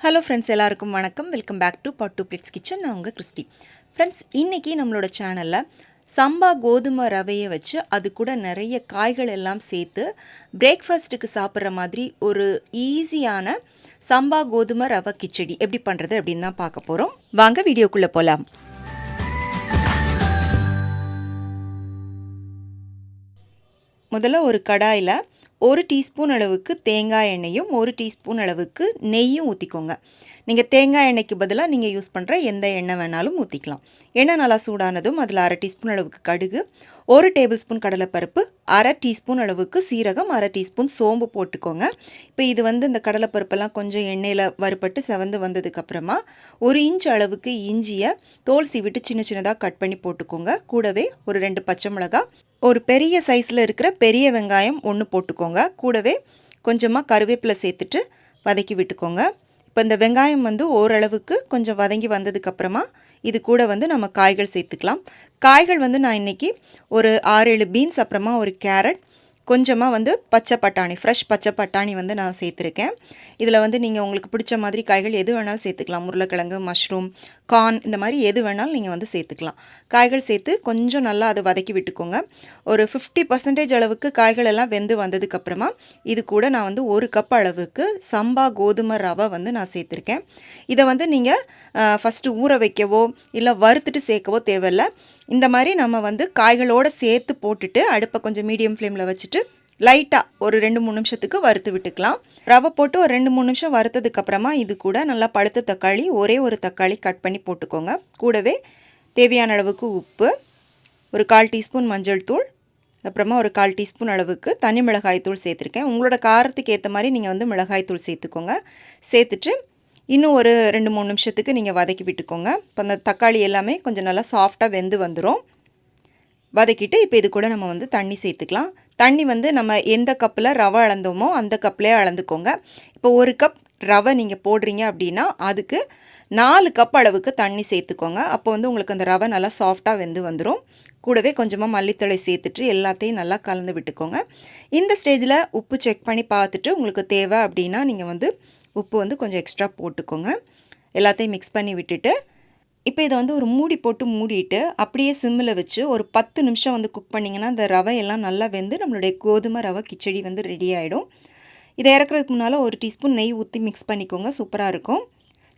Hello friends எல்லாருக்கும் வணக்கம். Welcome back to Pattu plates kitchen நான் உங்கள் கிறிஸ்டி. ஃப்ரெண்ட்ஸ் இன்றைக்கி நம்மளோட சேனலில் சம்பா கோதுமை ரவையை வச்சு அது கூட நிறைய காய்கள் எல்லாம் சேர்த்து பிரேக்ஃபாஸ்ட்டுக்கு சாப்பிட்ற மாதிரி ஒரு ஈஸியான சம்பா கோதுமை ரவை கிச்சடி. எப்படி பண்ணுறது அப்படின்னு தான் பார்க்க போகிறோம் வாங்க வீடியோக்குள்ளே போகலாம் முதல்ல ஒரு கடாயில் ஒரு டீஸ்பூன் அளவுக்கு தேங்காய் எண்ணெயும் ஒரு டீஸ்பூன் அளவுக்கு நெய்யும் ஊற்றிக்கோங்க நீங்கள் தேங்காய் எண்ணெய்க்கு பதிலாக நீங்கள் யூஸ் பண்ணுற எந்த எண்ணெய் வேணாலும் ஊற்றிக்கலாம் எண்ணெய் நல்லா சூடானதும் அதில் அரை டீஸ்பூன் அளவுக்கு கடுகு ஒரு டேபிள் ஸ்பூன் கடலைப்பருப்பு அரை டீஸ்பூன் அளவுக்கு சீரகம் அரை டீஸ்பூன் சோம்பு போட்டுக்கோங்க. இப்போ இது வந்து இந்த கடலைப்பருப்பெல்லாம் கொஞ்சம் எண்ணெயில் வறுபட்டு செவந்து வந்ததுக்கப்புறமா ஒரு இன்ச் அளவுக்கு இஞ்சியை தோல் சீவிட்டு சின்ன சின்னதாக கட் பண்ணி போட்டுக்கோங்க. கூடவே ஒரு ரெண்டு பச்சை மிளகா ஒரு பெரிய சைஸில் இருக்கிற பெரிய வெங்காயம் ஒன்று போட்டுக்கோங்க. கூடவே கொஞ்சமாக கருவேப்பிலை சேர்த்துட்டு வதக்கி விட்டுக்கோங்க. இப்போ இந்த வெங்காயம் வந்து ஓரளவுக்கு கொஞ்சம் வதங்கி வந்ததுக்கப்புறமா இது கூட வந்து நம்ம காய்கள் சேர்த்துக்கலாம். காய்கள் வந்து நான் இன்றைக்கி ஒரு ஆறு ஏழு பீன்ஸ் அப்புறமா ஒரு கேரட் கொஞ்சமாக வந்து பச்சை பட்டாணி ஃப்ரெஷ் பச்சை பட்டாணி வந்து நான் சேர்த்துருக்கேன். இதில் வந்து நீங்கள் உங்களுக்கு பிடிச்ச மாதிரி காய்கள் எது வேணாலும் சேர்த்துக்கலாம். உருளைக்கிழங்கு மஷ்ரூம் கார்ன் இந்த மாதிரி எது வேணாலும் நீங்கள் வந்து சேர்த்துக்கலாம். காய்கள் சேர்த்து கொஞ்சம் நல்லா அதை வதக்கி விட்டுக்கோங்க. ஒரு ஃபிஃப்டி பர்சன்டேஜ் அளவுக்கு காய்கள் எல்லாம் வெந்து வந்ததுக்கப்புறமா இது கூட நான் வந்து ஒரு கப் அளவுக்கு சம்பா கோதுமை ரவை வந்து நான் சேர்த்துருக்கேன். இதை வந்து நீங்கள் ஃபஸ்ட்டு ஊற வைக்கவோ இல்லை வறுத்துட்டு சேர்க்கவோ தேவையில்லை. இந்த மாதிரி நம்ம வந்து காய்களோடு சேர்த்து போட்டுட்டு அடுப்பை கொஞ்சம் மீடியம் ஃப்ளேமில் வச்சுட்டு லைட்டாக ஒரு ரெண்டு மூணு நிமிஷத்துக்கு வறுத்து விட்டுக்கலாம். ரவை போட்டு ஒரு ரெண்டு மூணு நிமிஷம் வறுத்ததுக்கப்புறமா இது கூட நல்லா பழுத்த தக்காளி ஒரே ஒரு தக்காளி கட் பண்ணி போட்டுக்கோங்க. கூடவே தேவையான அளவுக்கு உப்பு ஒரு கால் டீஸ்பூன் மஞ்சள் தூள் அப்புறமா ஒரு கால் டீஸ்பூன் அளவுக்கு தனி மிளகாய் தூள் சேர்த்துருக்கேன். உங்களோட காரத்துக்கு ஏற்ற மாதிரி நீங்கள் வந்து மிளகாய் தூள் சேர்த்துக்கோங்க. சேர்த்துட்டு இன்னும் ஒரு ரெண்டு மூணு நிமிஷத்துக்கு நீங்கள் வதக்கி விட்டுக்கோங்க. இப்போ அந்த தக்காளி எல்லாமே கொஞ்சம் நல்லா சாஃப்டாக வெந்து வந்துடும் வதக்கிட்டு இப்போ இது கூட நம்ம வந்து தண்ணி சேர்த்துக்கலாம். தண்ணி வந்து நம்ம எந்த கப்பில் ரவை அளந்தோமோ அந்த கப்லேயே அளந்துக்கோங்க. இப்போ ஒரு கப் ரவை நீங்கள் போடுறீங்க அப்படின்னா அதுக்கு நாலு கப் அளவுக்கு தண்ணி சேர்த்துக்கோங்க. அப்போ வந்து உங்களுக்கு அந்த ரவை நல்லா சாஃப்டாக வெந்து வந்துடும் கூடவே கொஞ்சமாக மல்லித்தழை சேர்த்துட்டு எல்லாத்தையும் நல்லா கலந்து விட்டுக்கோங்க. இந்த ஸ்டேஜில் உப்பு செக் பண்ணி பார்த்துட்டு உங்களுக்கு தேவை அப்படின்னா நீங்கள் வந்து உப்பு வந்து கொஞ்சம் எக்ஸ்ட்ரா போட்டுக்கோங்க. எல்லாத்தையும் மிக்ஸ் பண்ணி விட்டுட்டு இப்போ இதை வந்து ஒரு மூடி போட்டு மூடிட்டு அப்படியே சிம்மில் வச்சு ஒரு பத்து நிமிஷம் வந்து குக் பண்ணிங்கன்னா அந்த ரவையெல்லாம் நல்லா வெந்து நம்மளுடைய கோதுமை ரவை கிச்சடி வந்து ரெடி ஆகிடும் இதை இறக்குறதுக்கு முன்னால் ஒரு டீஸ்பூன் நெய் ஊற்றி மிக்ஸ் பண்ணிக்கோங்க. சூப்பராக இருக்கும்.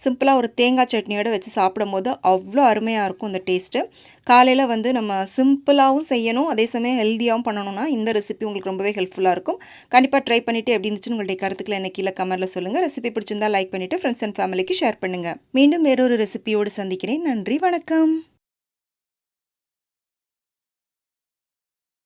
சிம்பிளாக ஒரு தேங்காய் சட்னியோடு வச்சு சாப்பிடும் போது அவ்வளோ அருமையாக இருக்கும் இந்த டேஸ்ட்டு காலையில் வந்து நம்ம சிம்பிளாகவும் செய்யணும் அதே சமயம் ஹெல்த்தியாகவும் பண்ணணும்னா இந்த ரெசிபி உங்களுக்கு ரொம்பவே ஹெல்ப்ஃபுல்லாக இருக்கும். கண்டிப்பாக ட்ரை பண்ணிவிட்டு எப்படி இருந்துச்சுன்னு உங்களுடைய கருத்துக்களை எனக்கு கீழே கமெண்ட்டில் சொல்லுங்கள் ரெசிபி பிடிச்சிருந்தா லைக் பண்ணிவிட்டு ஃப்ரெண்ட்ஸ் அண்ட் ஃபேமிலிக்கு ஷேர் பண்ணுங்கள் மீண்டும் வேறொரு ரெசிபியோடு சந்திக்கிறேன். நன்றி வணக்கம்.